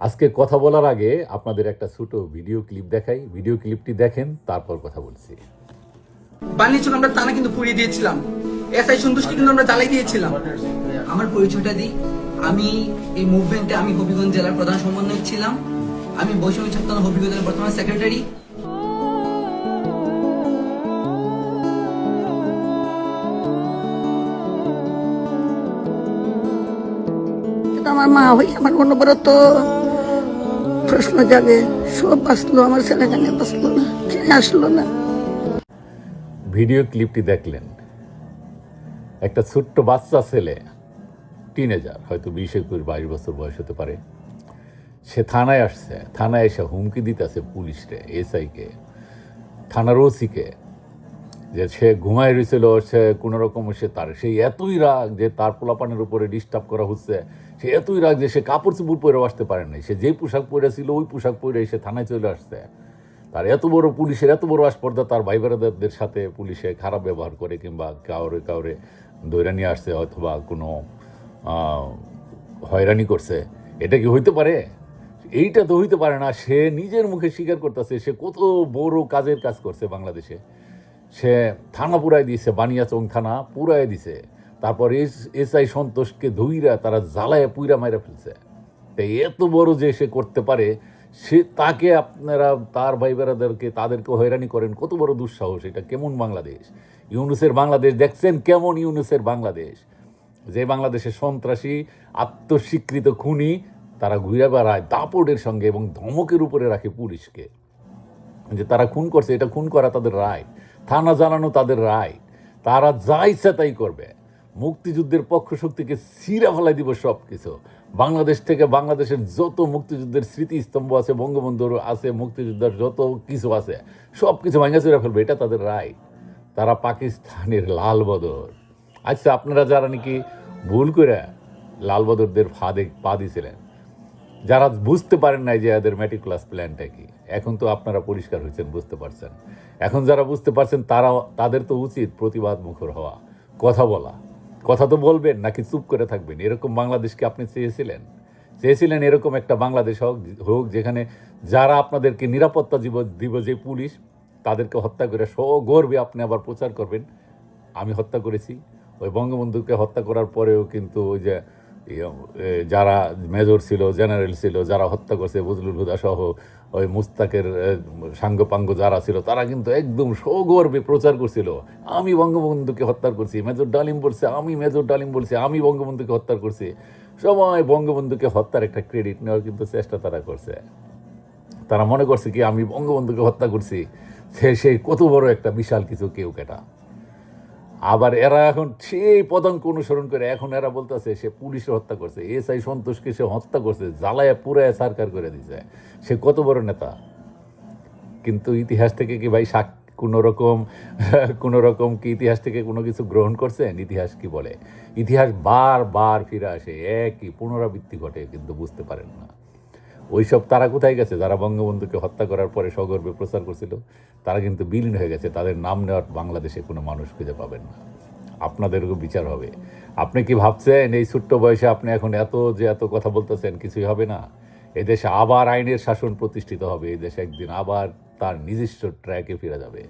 আজকে কথা বলার আগে আপনাদের একটা ছোট ভিডিও ক্লিপ দেখাই। ভিডিও ক্লিপটি দেখেন তারপর কথা বলছি। বানিয়েছিল আমরা তানা কিন্তু পুড়িয়ে দিয়েছিলাম। এসআই সন্তুষ্টি কিন্তু আমরা জ্বালাই দিয়েছিলাম। আমার পরিচয়টা দিই। আমি এই মুভমেন্টে আমি হবিগঞ্জ জেলার প্রধান সমন্বয়ক ছিলাম। আমি বৈষম্য ছাত্র হবিগঞ্জের বর্তমান সেক্রেটারি আমার মা হই আমার অনবরত প্রশ্ন জাগে, সব বাঁচলো, আমার ছেলে কেন বাঁচলো না, কেন আসলো না। ভিডিও ক্লিপটি দেখলেন। একটা ছোট্ট বাচ্চা ছেলে, টিনেজার, হয়তো বিশ একুশ বাইশ বছর বয়স হতে পারে। সে থানায় আসছে, থানায় এসে হুমকি দিতেছে পুলিশরে এসআইকে, থানার ওসিকে, যে সে ঘুমায় রয়েছিল, সে কোনোরকম সে তার সেই এতই রাগ যে তার পোলাপানের উপরে ডিস্টার্ব করা হচ্ছে। সে এতই রাগ যে সে কাপড় চুপুর পরে আসতে পারে নাই। সে যেই পোশাক পরেছিল, ওই পোশাক পরে এসে থানায় চলে আসছে। তার এত বড় পুলিশের এত বড় আসপর্দা তার ভাই বেড়াদের সাথে পুলিশে খারাপ ব্যবহার করে কিংবা কাউরে কাউরে ধৈরা নিয়ে আসছে, অথবা কোনো হয়রানি করছে। এটা কি হইতে পারে? এইটা তো হইতে পারে না। সে নিজের মুখে স্বীকার করতেছে, সে কত বড় কাজের কাজ করছে বাংলাদেশে। সে থানা পুরাই দিয়েছে, বানিয়াচং থানা পুরাই দিছে। তারপর এস, এসআই সন্তোষকে ধুইরা তারা জ্বালায়, পুইরা মাইরা ফেলছে। তাই এত বড় যে সে করতে পারে, সে তাকে আপনারা, তার ভাই বেড়াদেরকে তাদেরকে হয়রানি করেন। কত বড় দুঃসাহস, এটা কেমন বাংলাদেশ? ইউনুসের বাংলাদেশ, দেখছেন কেমন ইউনুসের বাংলাদেশ? যে বাংলাদেশের সন্ত্রাসী, আত্মস্বীকৃত খুনি, তারা ঘুরে বেড়ায় দাপটের সঙ্গে এবং ধমকের উপরে রাখে পুলিশকে। যে তারা খুন করছে, এটা খুন করা তাদের রাইট থানা জানানো তাদের রাইট তারা যা ইচ্ছা তাই করবে। মুক্তিযুদ্ধের পক্ষ শক্তিকে সিরা ফেলাই দিব সব কিছু বাংলাদেশ থেকে বাংলাদেশের যত মুক্তিযুদ্ধের স্মৃতিস্তম্ভ আছে বঙ্গবন্ধুর আছে, মুক্তিযুদ্ধের যত কিছু আছে সব কিছু ভাঙা চুরা ফেলবে, এটা তাদের রায়। তারা পাকিস্তানের লাল বদর আচ্ছা আপনারা যারা নাকি ভুল করে লাল বদরদের ফাঁদে পা দিয়েছিলেন যারা বুঝতে পারেন নাই যে এদের মেটিকুলাস প্ল্যানটা কি, এখন তো আপনারা পরিষ্কার হয়েছেন, বুঝতে পারছেন। এখন যারা বুঝতে পারছেন তারা তাদের তো উচিত প্রতিবাদ মুখর হওয়া, কথা বলা। কথা তো বলবেন, নাকি চুপ করে থাকবেন? এরকম বাংলাদেশকে আপনি চেয়েছিলেন? চেয়েছিলেন এরকম একটা বাংলাদেশ হোক হোক যেখানে যারা আপনাদেরকে নিরাপত্তা দিব দিব যে পুলিশ, তাদেরকে হত্যা করে সগর্বে আপনি আবার প্রচার করবেন। আমি হত্যা করেছি। ওই বঙ্গবন্ধুকে হত্যা করার পরেও কিন্তু ওই যে যারা মেজর ছিল, জেনারেল ছিল, যারা হত্যা করছে, বজলুল হুদা সহ ওই মুস্তাকের সাঙ্গপাঙ্গ যারা ছিল, তারা কিন্তু একদম সগর্বে প্রচার করছিল। আমি বঙ্গবন্ধুকে হত্যা করছি, মেজর ডালিম বলছে, আমি মেজর ডালিম বলছি, আমি বঙ্গবন্ধুকে হত্যা করছি। সবাই বঙ্গবন্ধুকে হত্যার একটা ক্রেডিট নেওয়ার কিন্তু চেষ্টা তারা করছে। তারা মনে করছে কি, আমি বঙ্গবন্ধুকে হত্যা করছি। সে সেই কত বড় একটা বিশাল কিছু কেউ কেটা। আবার এরা এখন সেই পদাঙ্ক অনুসরণ করে, এখন এরা বলতেছে, সে পুলিশে হত্যা করছে, এসআই সন্তোষকে সে হত্যা করছে, জ্বালায় পুরায় সারকার করে দিছে। সে কত বড় নেতা? কিন্তু ইতিহাস থেকে কি ভাই সাক কোনো রকম কোনো রকম কি ইতিহাস থেকে কোনো কিছু গ্রহণ করছেন ইতিহাস কি বলে? ইতিহাস বার বার ফিরে আসে, একই পুনরাবৃত্তি ঘটে, কিন্তু বুঝতে পারেন না। ওইসব তারা কোথায় গেছে? যারা বঙ্গবন্ধুকে হত্যা করার পরে সগর্বে প্রচার করছিল, তারা কিন্তু বিলীন হয়ে গেছে। তাদের নাম নেওয়ার বাংলাদেশে কোনো মানুষ খুঁজে পাবেন না। আপনাদেরও বিচার হবে। আপনি কি ভাবছেন এই ছোট্ট বয়সে আপনি এখন এত যে এত কথা বলতেছেন, কিছুই হবে না? এদেশে আবার আইনের শাসন প্রতিষ্ঠিত হবে। এই দেশে একদিন আবার তার নিজস্ব ট্র্যাকে ফিরে যাবে।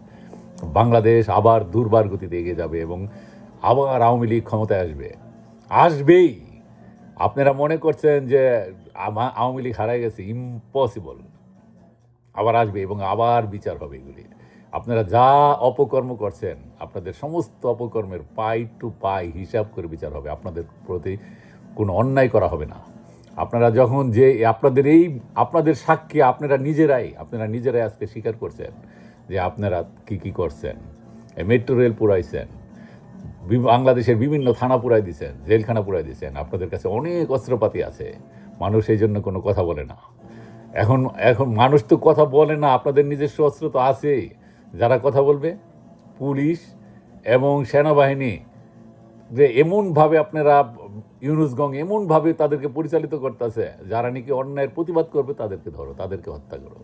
বাংলাদেশ আবার দুর্বার গতিতে এগিয়ে যাবে এবং আবার আওয়ামী লীগ ক্ষমতায় আসবে। আসবেই। আপনারা মনে করছেন যে আওয়ামী লীগ হারাই গেছে? ইম্পসিবল আবার আসবে এবং আবার বিচার হবে এগুলি। আপনারা যা অপকর্ম করছেন, আপনাদের সমস্ত অপকর্মের পাই টু পাই হিসাব করে বিচার হবে। আপনাদের প্রতি কোনো অন্যায় করা হবে না। আপনারা যখন যে, আপনাদের এই, আপনাদের সাক্ষী আপনারা নিজেরাই আপনারা নিজেরাই আজকে স্বীকার করছেন যে আপনারা কি কি করছেন? মেট্রো রেল পুরাইছেন। বাংলাদেশের বিভিন্ন থানা পুরাই দিয়েছেন জেলখানা পুরাই দিয়েছেন আপনাদের কাছে অনেক অস্ত্রপাতি আছে। মানুষ এই জন্য কোনো কথা বলে না। এখন এখন মানুষ তো কথা বলে না, আপনাদের নিজস্ব অস্ত্র তো আছেই। যারা কথা বলবে, পুলিশ এবং সেনাবাহিনী, যে এমনভাবে আপনারা ইউনুসগং এমনভাবে তাদেরকে পরিচালিত করতেছে, যারা নাকি অন্যায়ের প্রতিবাদ করবে, তাদেরকে ধরো, তাদেরকে হত্যা করো।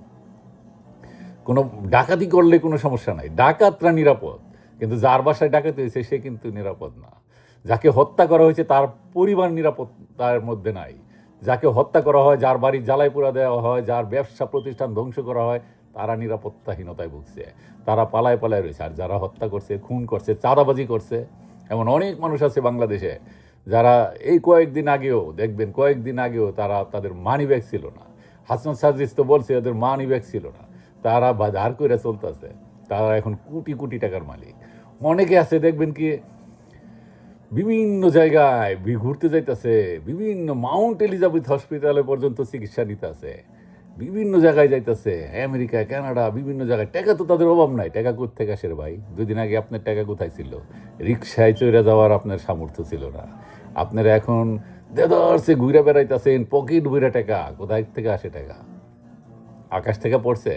কোনো ডাকাতি করলে কোনো সমস্যা নাই। ডাকাতরা নিরাপদ। কিন্তু যার বাসায় ডাকাতি হয়েছে, সে কিন্তু নিরাপদ না। যাকে হত্যা করা হয়েছে, তার পরিবার নিরাপদ, তার মধ্যে নাই। যাকে হত্যা করা হয়, যার বাড়ি জ্বালাই পোড়া দেওয়া হয়, যার ব্যবসা প্রতিষ্ঠান ধ্বংস করা হয়, তারা নিরাপত্তাহীনতায় ভুগছে। তারা পালায় পালায় রয়েছে, আর যারা হত্যা করছে, খুন করছে, চাঁদাবাজি করছে, এমন অনেক মানুষ আছে বাংলাদেশে, যারা এই কয়েকদিন আগেও, দেখবেন কয়েকদিন আগেও তারা তাদের মানি ব্যাগ ছিল না। হাসনাত সার্জিস তো বলছে ওদের মানি ব্যাগ ছিল না। তারা বাজার করে চলতেছে। তারা এখন কোটি কোটি টাকার মালিক। অনেকে আছে, দেখবেন কি, বিভিন্ন জায়গায় ঘুরতে যাইতেছে, বিভিন্ন মাউন্ট এলিজাবেথ হসপিটালে পর্যন্ত চিকিৎসা নিতেছে, বিভিন্ন জায়গায় যাইতেছে, আমেরিকা, কানাডা, বিভিন্ন জায়গায়। টাকা তো তাদের অভাব নাই। টাকা কোথেকে আসে ভাই? দুদিন আগে আপনার টাকা কোথায় ছিল? রিক্সায় চড়ে যাওয়ার আপনার সামর্থ্য ছিল না। আপনারা এখন দেদারসে ঘুরে বেড়াইতেছেন, পকেট ঘুরে টাকা। কোথায় থেকে আসে টাকা? আকাশ থেকে পড়ছে?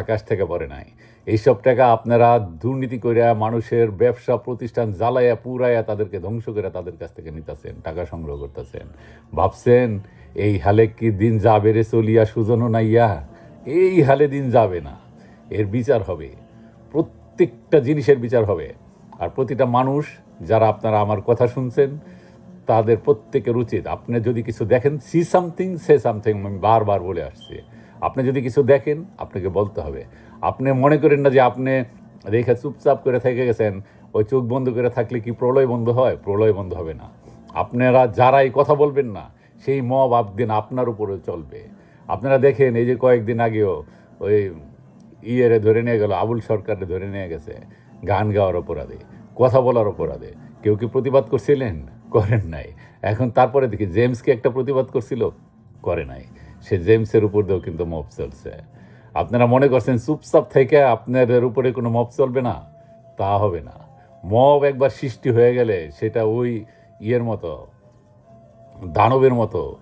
আকাশ থেকে পড়ে নাই। এইসব টাকা আপনারা দুর্নীতি করে মানুষের ব্যবসা, প্রতিষ্ঠান জ্বালাইয়া, পুরাইয়া তাদেরকে ধ্বংস করে তাদের কাছ থেকে নিতেছেন, টাকা সংগ্রহ করতেছেন। ভাবছেন, এই হালে কি দিন যাবে রে চলিয়া, সুজনও নাইয়া? এই হালে দিন যাবে না। এর বিচার হবে। প্রত্যেকটা জিনিসের বিচার হবে। আর প্রতিটা মানুষ যারা আপনারা আমার কথা শুনছেন, তাদের প্রত্যেকের উচিত। আপনি যদি কিছু দেখেন, সি সামথিং, সে সামথিং আমি বারবার বলে আসছি। আপনি যদি কিছু দেখেন, আপনাকে বলতে হবে। আপনি মনে করেন না যে আপনি রেখে চুপচাপ করে থেকে গেছেন, ওই চোখ বন্ধ করে থাকলে কি প্রলয় বন্ধ হয়? প্রলয় বন্ধ হবে না। আপনারা যারাই কথা বলবেন না, সেই মব একদিন আপনার উপরে চলবে। আপনারা দেখেন এই যে কয়েকদিন আগেও ওই ইয়েরে ধরে নিয়ে গেল, আবুল সরকারে ধরে নিয়ে গেছে গান গাওয়ার অপরাধে, কথা বলার অপরাধে। কেউ কি প্রতিবাদ করছিলেন? করেন নাই। এখন তারপরে দেখি, জেমসকে একটা প্রতিবাদ করছিল? করে নাই। সে জেমসের উপর দিয়েও কিন্তু মব চলছে। আপনারা মনে করছেন চুপচাপ থেকে আপনাদের উপরে কোনো মব চলবে না? তা হবে না। মব একবার সৃষ্টি হয়ে গেলে সেটা ওই ইয়ের মতো, দানবের মতো।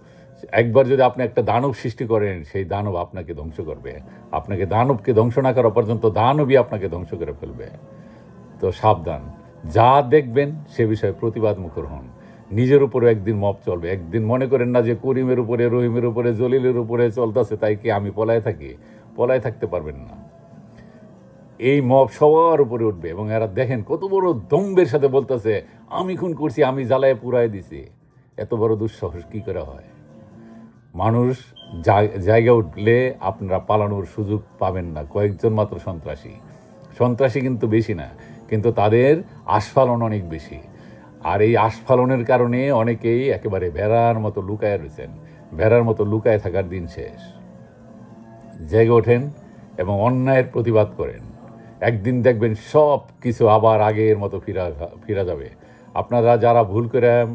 একবার যদি আপনি একটা দানব সৃষ্টি করেন, সেই দানব আপনাকে ধ্বংস করবে। আপনাকে দানবকে ধ্বংস না করা পর্যন্ত দানবই আপনাকে ধ্বংস করে ফেলবে। তো সাবধান। যা দেখবেন, সে বিষয়ে প্রতিবাদ মুখর হন। নিজের উপরে একদিন মপ চলবে। একদিন মনে করেন না যে করিমের উপরে, রহিমের উপরে, জলিলের উপরে চলতেছে, তাই কি আমি পলায় থাকি? পলায় থাকতে পারবেন না। এই মব সবার উপরে উঠবে এবং এরা দেখেন কত বড় দম্বের সাথে বলতেছে, আমি খুন করছি, আমি জ্বালায় পুরায় দিছি। এত বড় দুঃসাহস কি করে হয়? মানুষ জায়গা উঠলে আপনারা পালানোর সুযোগ পাবেন না। কয়েকজন মাত্র সন্ত্রাসী। সন্ত্রাসী কিন্তু বেশি না, কিন্তু তাদের আস্ফালন অনেক বেশি। আর এই আস্ফালনের কারণে অনেকেই একেবারে ভেড়ার মতো লুকায় রয়েছেন। ভেড়ার মতো লুকায় থাকার দিন শেষ। জেগে ওঠেন এবং অন্যায়ের প্রতিবাদ করেন। একদিন দেখবেন সব কিছু আবার আগের মতো ফিরা ফিরা যাবে। আপনারা যারা ভুল করে,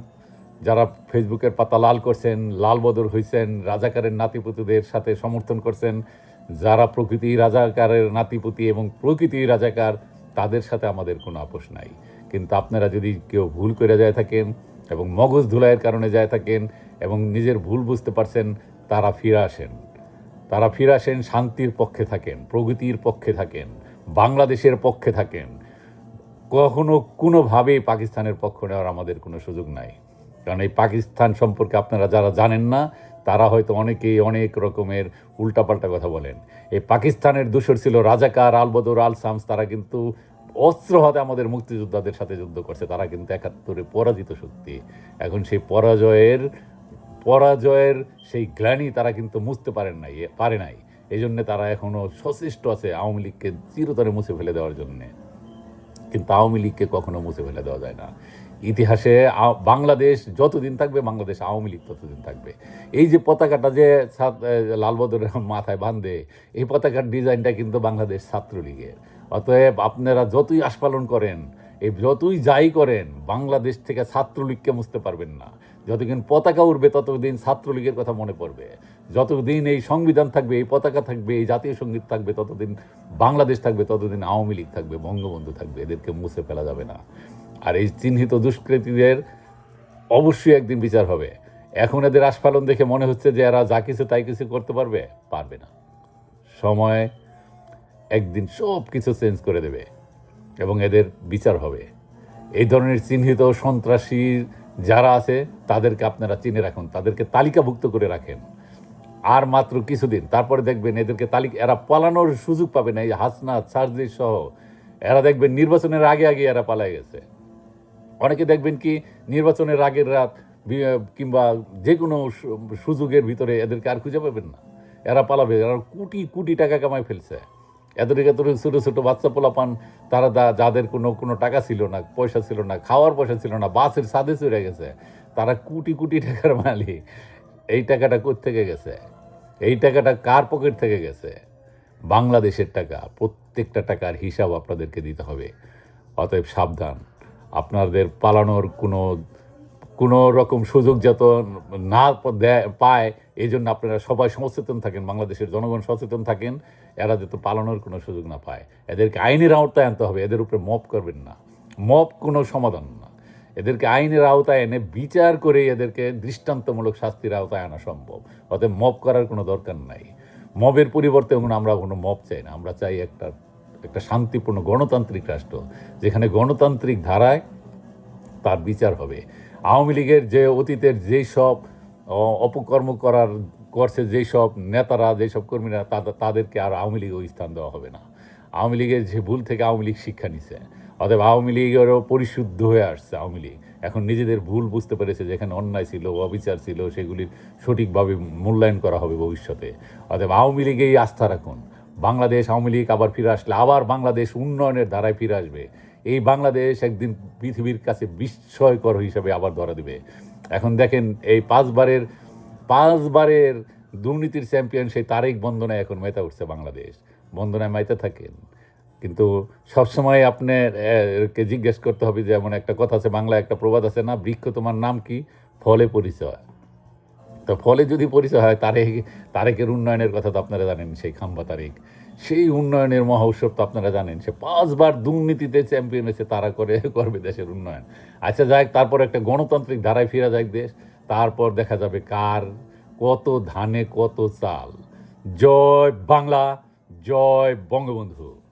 যারা ফেসবুকের পাতা লাল করছেন, লাল বদর হয়েছেন রাজাকারের নাতিপুতিদের সাথে সমর্থন করছেন, যারা প্রকৃতি রাজাকারের নাতিপুতি এবং প্রকৃতি রাজাকার, তাদের সাথে আমাদের কোনো আপোষ নাই। কিন্তু আপনারা যদি কেউ ভুল করে যায় থাকেন এবং মগজ ধুলাইয়ের কারণে যায় থাকেন এবং নিজের ভুল বুঝতে পারছেন, তারা ফিরে আসেন। তারা ফিরে আসেন শান্তির পক্ষে থাকেন, প্রগতির পক্ষে থাকেন, বাংলাদেশের পক্ষে থাকেন। কখনো কোনোভাবেই পাকিস্তানের পক্ষ নেওয়ার আমাদের কোনো সুযোগ নাই। কারণ এই পাকিস্তান সম্পর্কে আপনারা যারা জানেন না, তারা হয়তো অনেকেই অনেক রকমের উল্টাপাল্টা কথা বলেন। এই পাকিস্তানের দূষর ছিল রাজাকার আলবদর আল সামস তারা কিন্তু অস্ত্র হাতে আমাদের মুক্তিযোদ্ধাদের সাথে যুদ্ধ করছে। তারা কিন্তু একাত্তরে পরাজিত শক্তি। এখন সেই পরাজয়ের পরাজয়ের সেই গ্লানি তারা কিন্তু মুছতে পারেন নাই পারে নাই। এই জন্যে তারা এখনও সচেষ্ট আছে আওয়ামী লীগকে চিরতরে মুছে ফেলে দেওয়ার জন্যে। কিন্তু আওয়ামী লীগকে কখনো মুছে ফেলে দেওয়া যায় না। ইতিহাসে বাংলাদেশ যতদিন থাকবে, বাংলাদেশ আওয়ামী লীগ ততদিন থাকবে। এই যে পতাকাটা যে লালবদরের মাথায় বাঁধে, এই পতাকার ডিজাইনটা কিন্তু বাংলাদেশ ছাত্রলীগের। অতএব আপনারা যতই আস্ফালন করেন, এই যতই যাই করেন, বাংলাদেশ থেকে ছাত্রলীগকে মুছতে পারবেন না। যতদিন পতাকা উঠবে ততদিন ছাত্রলীগের কথা মনে পড়বে। যতদিন এই সংবিধান থাকবে, এই পতাকা থাকবে, এই জাতীয় সংগীত থাকবে, ততদিন বাংলাদেশ থাকবে, ততদিন আওয়ামী লীগ থাকবে, বঙ্গবন্ধু থাকবে, এদেরকে মুছে ফেলা যাবে না। আর এই চিহ্নিত দুষ্কৃতীদের অবশ্যই একদিন বিচার হবে। এখন এদের আস্ফালন দেখে মনে হচ্ছে যে এরা যা কিছু তাই কিছু করতে পারবে পারবে না। সময় একদিন সব কিছু চেঞ্জ করে দেবে এবং এদের বিচার হবে। এই ধরনের চিহ্নিত সন্ত্রাসী যারা আছে, তাদেরকে আপনারা চিনে রাখুন, তাদেরকে তালিকাভুক্ত করে রাখেন। আর মাত্র কিছুদিন, তারপরে দেখবেন এদেরকে তালিকা, এরা পালানোর সুযোগ পাবে না, এই হাসনাত সার্জি সহ। এরা দেখবেন নির্বাচনের আগে আগে এরা পালায় গেছে। অনেকে দেখবেন কি, নির্বাচনের আগের রাত কিংবা যে কোনো সুযোগের ভিতরে এদেরকে আর খুঁজে পাবেন না। এরা পালাবে, এরা কোটি কোটি টাকা কামাই ফেলছে। এদেরকে তো ছোটো ছোটো বাচ্চা পোলাপান, তারা দা- যাদের কোনো কোনো টাকা ছিল না, পয়সা ছিল না, খাওয়ার পয়সা ছিল না, বাসের সাদে চড়ে গেছে, তারা কোটি কোটি টাকার মালিক। এই টাকাটা থেকে গেছে? এই টাকাটা কার পকেট থেকে গেছে? বাংলাদেশের টাকা, প্রত্যেকটা টাকার হিসাব আপনাদেরকে দিতে হবে। অতএব সাবধান, আপনাদের পালানোর কোনো কোনো রকম সুযোগ যত না দেয় পায় এই জন্য আপনারা সবাই সচেতন থাকেন, বাংলাদেশের জনগণ সচেতন থাকেন, এরা যাতে পালানোর কোনো সুযোগ না পায়। এদেরকে আইনের আওতায় আনতে হবে, এদের উপরে মপ করবেন না। মপ কোনো সমাধান না। এদেরকে আইনের আওতায় এনে বিচার করে এদেরকে দৃষ্টান্তমূলক শাস্তির আওতায় আনা সম্ভব। অতএব মপ করার কোনো দরকার নাই। মবের পরিবর্তে আমরা কোনো মব চাই না। আমরা চাই একটা একটা শান্তিপূর্ণ গণতান্ত্রিক রাষ্ট্র, যেখানে গণতান্ত্রিক ধারায় তার বিচার হবে। আওয়ামী লীগের যে অতীতের যেই সব অপকর্ম করার করছে যেই সব নেতারা, যেসব কর্মীরা তাদের- তাদেরকে আর আওয়ামী লীগে ওই স্থান দেওয়া হবে না। আওয়ামী লীগের যে ভুল থেকে আওয়ামী লীগ শিক্ষা নিছে, অতএব আওয়ামী লীগেরও পরিশুদ্ধ হয়ে আসছে আওয়ামী লীগ। এখন নিজেদের ভুল বুঝতে পেরেছে যেখানে অন্যায় ছিল, অবিচার ছিল, সেগুলির সঠিকভাবে মূল্যায়ন করা হবে ভবিষ্যতে। অতএব আওয়ামী লীগেই আস্থা রাখুন। বাংলাদেশ আওয়ামী লীগ আবার ফিরে আসলে আবার বাংলাদেশ উন্নয়নের ধারায় ফিরে আসবে। এই বাংলাদেশ একদিন পৃথিবীর কাছে বিস্ময়কর হিসাবে আবার ধরা দিবে। এখন দেখেন এই পাঁচবারের পাঁচবারের দুর্নীতির চ্যাম্পিয়ন সেই তারেক বন্দনায় এখন মেতে উঠছে বাংলাদেশ। বন্দনায় মেতে থাকেন। কিন্তু সবসময় আপনার আহ, কে জিজ্ঞেস করতে হবে যেমন একটা কথা আছে বাংলা একটা প্রবাদ আছে না বৃক্ষ তোমার নাম কি? ফলে পরিচয়। তো ফলে যদি পরিচয় হয় তারেক তারেকের উন্নয়নের কথা তো আপনারা জানেন সেই খাম্বা তারেক। সেই উন্নয়নের মহোৎসব তো আপনারা জানেন, সে পাঁচবার দুর্নীতিতে চ্যাম্পিয়ন এসে তারা করে করবে দেশের উন্নয়ন। আচ্ছা যাক তারপর একটা গণতান্ত্রিক ধারায় ফিরা যাক দেশ, তারপর দেখা যাবে কার কত ধানে কত চাল। জয় বাংলা, জয় বঙ্গবন্ধু।